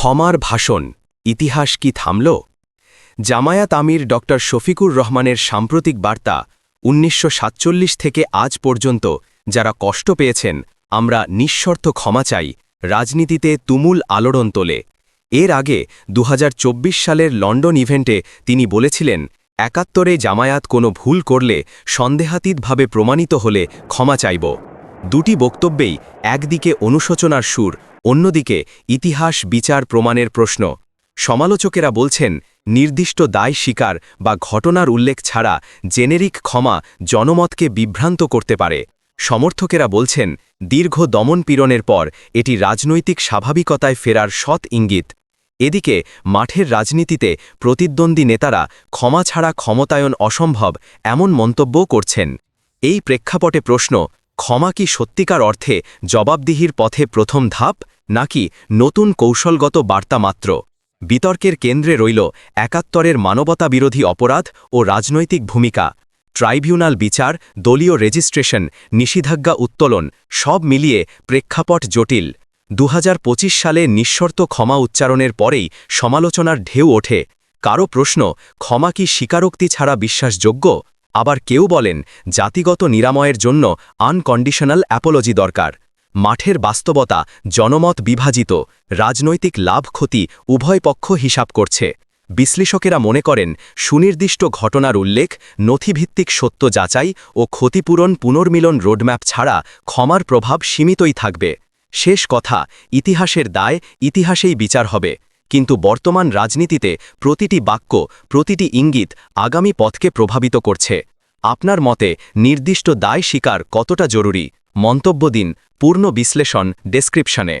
ক্ষমার ভাষণ, ইতিহাস কি থামল? জামায়াত আমির ড. শফিকুর রহমানের সাম্প্রতিক বার্তা উনিশশো সাতচল্লিশ থেকে আজ পর্যন্ত যারা কষ্ট পেয়েছেন, আমরা নিঃশর্ত ক্ষমা চাই, রাজনীতিতে তুমুল আলোড়ন তোলে। এর আগে দু হাজার চব্বিশ সালের লন্ডন ইভেন্টে তিনি বলেছিলেন, একাত্তরে জামায়াত কোনো ভুল করলে সন্দেহাতীতভাবে প্রমাণিত হলে ক্ষমা চাইব। দুটি বক্তব্যেই একদিকে অনুশোচনার সুর, অন্যদিকে ইতিহাস বিচার প্রমাণের প্রশ্ন। সমালোচকেরা বলছেন, নির্দিষ্ট দায় স্বীকার বা ঘটনার উল্লেখ ছাড়া জেনেরিক ক্ষমা জনমতকে বিভ্রান্ত করতে পারে। সমর্থকেরা বলছেন, দীর্ঘ দমনপীড়নের পর এটি রাজনৈতিক স্বাভাবিকতায় ফেরার সৎ ইঙ্গিত। এদিকে, মাঠের রাজনীতিতে প্রতিদ্বন্দ্বী নেতারা ক্ষমা ছাড়া ক্ষমতায়ন অসম্ভব এমন মন্তব্যও করছেন। এই প্রেক্ষাপটে প্রশ্ন ক্ষমা কি সত্যিকার অর্থে জবাবদিহির পথে প্রথম ধাপ, নাকি নতুন কৌশলগত বার্তা মাত্র? বিতর্কের কেন্দ্রে রইল একাত্তরের মানবতাবিরোধী অপরাধ ও রাজনৈতিক ভূমিকা। ট্রাইব্যুনাল বিচার, দলীয় রেজিস্ট্রেশন, নিষেধাজ্ঞা উত্তোলন, সব মিলিয়ে প্রেক্ষাপট জটিল। দু হাজার পঁচিশ সালে নিঃশর্ত ক্ষমা উচ্চারণের পরেই সমালোচনার ঢেউ ওঠে। কারও প্রশ্ন, ক্ষমা কি স্বীকারোক্তি ছাড়া বিশ্বাসযোগ্য? আবার কেউ বলেন, জাতিগত নিরাময়ের জন্য আনকন্ডিশনাল অ্যাপোলজি দরকার। মাঠের বাস্তবতা, জনমত বিভাজিত, রাজনৈতিক লাভ ক্ষতি উভয় পক্ষ হিসাব করছে। বিশ্লেষকেরা মনে করেন, সুনির্দিষ্ট ঘটনার উল্লেখ, নথিভিত্তিক সত্য যাচাই ও ক্ষতিপূরণ পুনর্মিলন রোডম্যাপ ছাড়া ক্ষমার প্রভাব সীমিতই থাকবে। শেষ কথা, ইতিহাসের দায়, ইতিহাসেই বিচার হবে। কিন্তু বর্তমান রাজনীতিতে প্রতিটি বাক্য, প্রতিটি ইঙ্গিত আগামী পথকে প্রভাবিত করছে। আপনার মতে, নির্দিষ্ট দায় স্বীকার কতটা জরুরি? মন্তব্য দিন পূর্ণ বিশ্লেষণ ডেসক্রিপশনে